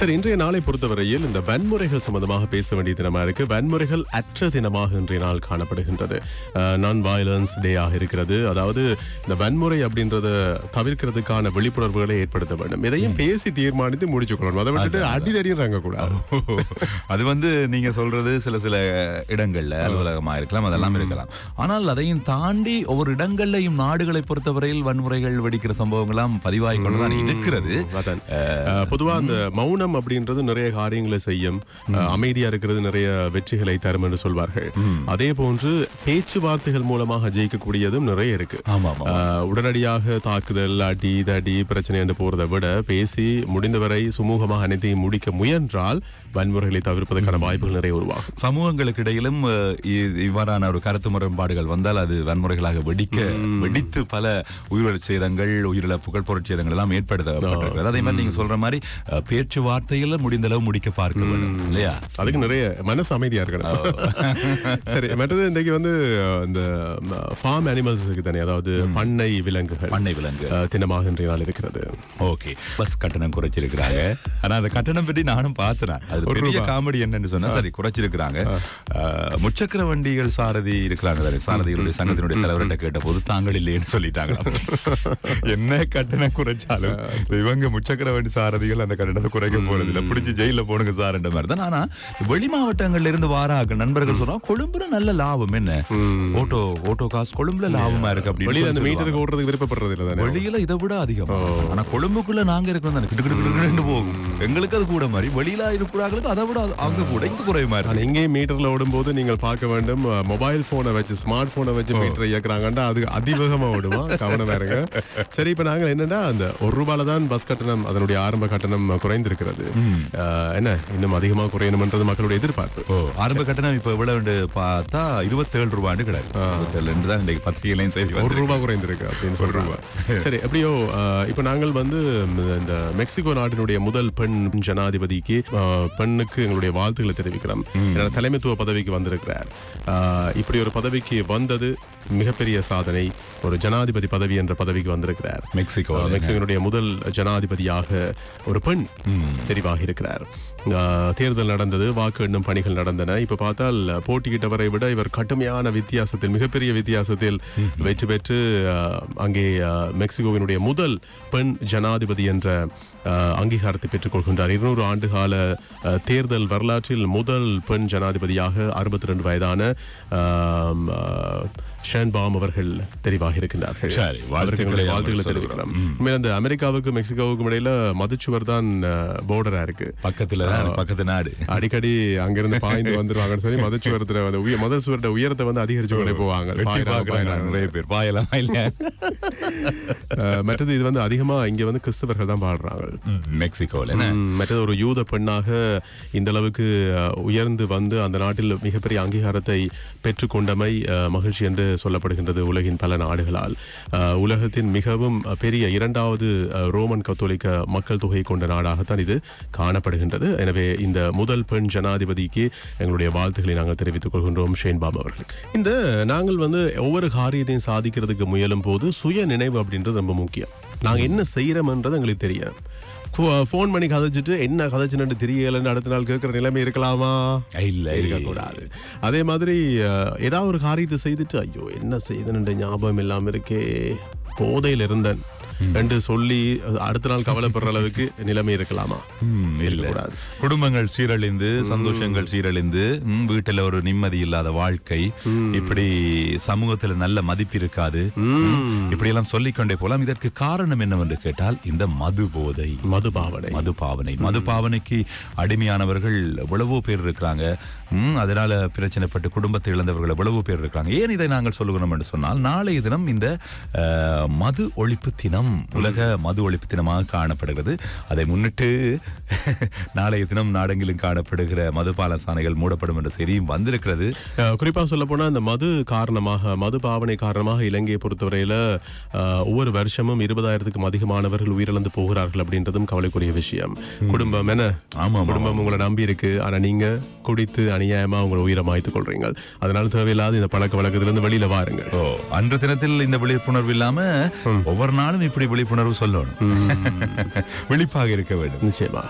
சரி இன்றைய நாளை பொறுத்தவரையில் இந்த வன்முறைகள் சம்பந்தமாக பேச வேண்டிய தினமா இருக்கு. வன்முறைகள் அற்ற தினமாக இன்றைய நாள் காணப்படுகின்றது. நான் வயலன்ஸ் டே ஆக இருக்கிறது. அதாவது இந்த வன்முறை அப்படின்றத தவிர்க்கிறதுக்கான விழிப்புணர்வுகளை ஏற்படுத்த வேண்டும். இதையும் பேசி தீர்மானித்து முடிச்சு கொள்ளணும். அதை விட்டுட்டு அடிதடிறாங்க கூடாது. அது வந்து நீங்க சொல்றது சில சில இடங்கள்ல அலுவலகமா இருக்கலாம் அதெல்லாம் இருக்கலாம். ஆனால் அதையும் தாண்டி ஒவ்வொரு இடங்கள்லையும் நாடுகளை பொறுத்தவரையில் வன்முறைகள் வெடிக்கிற சம்பவங்கள்லாம் பதிவாகி கொண்டுதான் இருக்கிறது. பொதுவா அந்த மௌனம் அப்படின்றது நிறைய காரியங்களை செய்யும். அமைதியா இருக்கிறது நிறைய வெற்றிகளை தரும் என்று சொல்வார்கள். அதே போன்று பேச்சுவார்த்தைகள் மூலமாக ஜெயிக்கக்கூடியதும் நிறைய இருக்கு. உடனடியாக தாக்குதல் அடி தடி பிரச்சனை என்று போறதை விட பேசி முடிந்தவரை சுமூகமாக அனைத்தையும் முடிக்க முயன்றால் வன்முறைகளை தவிர்ப்பதற்கான வாய்ப்புகள் நிறைய உருவாகும். சமூகங்களுக்கு இடையிலும் இவ்வாறான ஒரு கருத்து முரண்பாடுகள் வந்தால் அது வன்முறைகளாக வெடிக்க வெடித்து பல உயிரிழப்பு சேதங்கள் உயிரிழப்புகள் பொருட்சேதங்கள் எல்லாம் ஏற்படுத்தப்பட்டிருக்கிறது. அதே மாதிரி நீங்க சொல்ற மாதிரி அஹ், பேச்சுவார்த்தையில முடிந்த அளவு முடிக்க பார்க்க இல்லையா? அதுக்கு நிறைய மனசு அமைதியா இருக்கணும் சரி மற்றது இன்றைக்கு வந்து இந்த ஃபார்ம் அனிமல்ஸ் இருக்கு தானே அதாவது பண்ணை விலங்குகள் பண்ணை விலங்கு. தினமாக இன்றைய நாள் இருக்கிறது. ஓகே. பஸ் கட்டணம் குறைச்சிருக்கிறாங்க. ஆனா அந்த கட்டணம் பற்றி நானும் பார்த்தேன் அது பெரிய காமெடி என்னன்னு சொன்னா சரி குறைச்சிருக்கிறாங்க. முச்சக்கர வண்டிகள் சாரதி இருக்கிறாங்க சாரதிகளுடைய சங்கத்தினுடைய தலைவர்கிட்ட கேட்ட போது தாங்கள் இல்லைன்னு சொல்லிட்டாங்க. என்ன கட்டணம் குறைச்சாலும் இவங்க முச்சக்கர வண்டி சாரதிகள் அந்த கட்டணத்தை குறைக்க போறது இல்ல பிடிச்சி ஜெயில போடுங்க சார்ன்ற மாதிரி தான். ஆனா வெளி மாவட்டங்கள்ல இருந்து வாராக நண்பர்கள் சொல்றோம் கொழும்புல நல்ல லாபம் என்ன? ஓட்டோ ஓட்டோ காசு கொழும்புல லாபமா இருக்கு அப்படின்னு அந்த மீட்டருக்கு ஓடுறதுக்கு விருப்பப்படுறது இல்லை வெளியில இதை விட அதிகம். ஆனா கொழும்புக்குள்ள நாங்க இருக்கோம் தானே? கிட்டு கிட்டு போகும். எங்களுக்கு அது கூட மாதிரி. வெளியில இருக்கிறாங்களுக்கு அதை விட அவங்க கூட இங்க ஆனா இருக்கு. இங்கேயும் மீட்டர்ல ஓடும்போது நீங்கள் பார்க்க வேண்டும் மொபைல் போனை வச்சு ஸ்மார்ட் போனை வச்சு மீட்டரை இயக்குறாங்கண்டா அது அதிவேகமா ஓடுமா? கவனமா இருங்க. சரி இப்ப நாங்கள் என்னன்னா அந்த ஒரு ரூபாயில தான் பஸ் கட்டணம் அதனுடைய ஆரம்ப கட்டணம் குறைந்திருக்கிறது. அஹ், என்ன? இன்னும் அதிகமா குறையணும்ன்றது மக்களுடைய எதிர்பார்ப்பு. ஓ ஆரம்ப கட்டணம் இப்ப எவ்வளவு பார்த்தா இருபத்தேழு ரூபான்னு கிடையாது. இருபத்தேழு தான் இன்றைக்கு பத்திரிகையிலையும் சரி ஒரு ரூபா குறைந்திருக்கு அப்படின்னு சொல்றாங்க. சரி எப்படியோ இப்ப நாங்கள் வந்து இந்த மெக்சிகோ நாட்டினுடைய முதல் பெண் ஜனாதிபதிக்கு பெண்ணுக்கு எங்களுடைய வாழ்த்துக்களை தெரிவிக்கிறோம். ஏன்னா தலைமைத்துவ பதவிக்கு வந்திருக்கிறார். இப்படி ஒரு பதவிக்கு வந்தது மிகப்பெரிய சாதனை. ஒரு ஜனாதிபதி பதவி என்ற பதவிக்கு வந்திருக்கிறார். மெக்சிகோ. மெக்சிகோனுடைய முதல் ஜனாதிபதியாக ஒரு பெண். தெரிவாகி இருக்கிறார் தேர்தல் நடந்தது வாக்கு எண்ணும் பணிகள் நடந்தன. இப்ப பார்த்தால் போட்டியிட்டவரை விட இவர் கடுமையான வித்தியாசத்தில் மிகப்பெரிய வித்தியாசத்தில் வெற்றி பெற்று அங்கே மெக்சிகோவினுடைய முதல் பெண் ஜனாதிபதி என்ற அங்கீகாரத்தை பெற்றுக் கொள்கின்றார். இருநூறு ஆண்டு கால தேர்தல் வரலாற்றில் முதல் பெண் ஜனாதிபதியாக அறுபத்தி ரெண்டு வயதான ஷேன்பாம் அவர்கள் தெரிவாகி இருக்கின்றார்கள். வாழ்த்துக்களை வாழ்த்துக்களை சொல்கிறோம். தெரிவிக்கலாம். உண்மையில அந்த அமெரிக்காவுக்கும் மெக்சிகோவுக்கும் இடையில மதுச்சுவர் தான் போர்டரா இருக்கு. பக்கத்துல பக்கத்து நாடு. அடிக்கடி அங்கிருந்து பாய்ந்து வந்துருவாங்கன்னு சொல்லி மதுச்சுவரத்துல வந்து உய- மத சுவரத்த உயரத்தை வந்து அதிகரிச்சு கொண்டே போவாங்க. நிறைய பேர். பாயலாம் இல்ல மற்றது இது வந்து அதிகமா இங்க வந்து கிறிஸ்தவர்கள் தான் பாடுறாங்க மெக்சிகோல மற்றது ஒரு யூத பெண்ணாக இந்த அளவுக்கு உயர்ந்து வந்து அந்த நாட்டில் மிகப்பெரிய அங்கீகாரத்தை பெற்றுக்கொண்டமை மகிழ்ச்சி என்று சொல்லப்படுகின்றது உலகின் பல நாடுகளால். உலகத்தின் மிகவும் பெரிய இரண்டாவது ரோமன் கத்தோலிக்க மக்கள் தொகை கொண்ட நாடாகத்தான் இது காணப்படுகின்றது. எனவே இந்த முதல் பெண் ஜனாதிபதிக்கு எங்களுடைய வாழ்த்துக்களை நாங்கள் தெரிவித்துக் கொள்கின்றோம் ஷேன்பாம் அவர்கள். இந்த நாங்கள் வந்து ஒவ்வொரு காரியத்தையும் சாதிக்கிறதுக்கு முயலும் போது சுய நினைவு அப்படின்றது ரொம்ப முக்கியம். நாங்கள் என்ன செய்கிறோம்ன்றது எங்களுக்கு தெரியும் ஃபோன் பண்ணி கதைச்சிட்டு என்ன கதைச்சுன்னு தெரியலன்னு அடுத்த நாள் கேட்குற நிலைமை இருக்கலாமா? இல்ல. இருக்கக்கூடாது. அதே மாதிரி ஏதாவது ஒரு காரியத்தை செய்துட்டு ஐயோ என்ன செய்தனுன்ற ஞாபகம் இல்லாம இருக்கே. போதையில் இருந்தேன் என்று சொல்லி அடுத்த நாள் கவலைப்படுற அளவுக்கு நிலைமை இருக்கலாமா? இருக்கக்கூடாது. குடும்பங்கள் சீரழிந்து சந்தோஷங்கள் சீரழிந்து வீட்டுல ஒரு நிம்மதி இல்லாத வாழ்க்கை இப்படி சமூகத்துல நல்ல மதிப்பு இருக்காது. ம், இப்படி எல்லாம் சொல்லிக்கொண்டே போலாம் இதற்கு காரணம் என்னவென்று கேட்டால் இந்த மது போதை மது பாவனை மது பாவனை மது பாவனைக்கு அடிமையானவர்கள் எவ்வளவோ பேர் இருக்கிறாங்க. அதனால பிரச்சனைப்பட்டு குடும்பத்தை இழந்தவர்கள் எவ்வளவோ பேர் இருக்கிறாங்க. ஏன் இதை நாங்கள் சொல்லுகிறோம் என்று சொன்னால் நாளைய தினம் இந்த மது ஒழிப்பு தினம் தினம் உலக மது ஒழிப்பு தினமாக காணப்படுகிறது. அதை முன்னிட்டு நாளைய தினம் நாடெங்கிலும் காணப்படுகிற மதுபான சாலைகள் மூடப்படும் என்ற செய்தியும் வந்திருக்கிறது. அஹ், குறிப்பா சொல்ல போனா இந்த மது காரணமாக மது பாவனை காரணமாக இலங்கையை பொறுத்தவரையில ஒவ்வொரு வருஷமும் இருபதாயிரத்துக்கும் அதிகமானவர்கள் உயிரிழந்து போகிறார்கள் அப்படின்றதும் கவலைக்குரிய விஷயம். குடும்பம் என்ன? ஆமாம், குடும்பம் உங்களை நம்பி இருக்கு. ஆனா நீங்க குடித்து அநியாயமா உங்களை உயிரை மாய்த்து கொள்றீங்க அதனால தேவையில்லாத இந்த பழக்க வழக்கத்திலிருந்து வெளியில வாருங்க ஓ அன்று தினத்தில் இந்த விழிப்புணர்வு இல்லாம ஒவ்வொரு நாளும் இப்படி விழிப்புணர்வு சொல்லணும்? விழிப்பாக இருக்க வேண்டும். நிச்சயமா.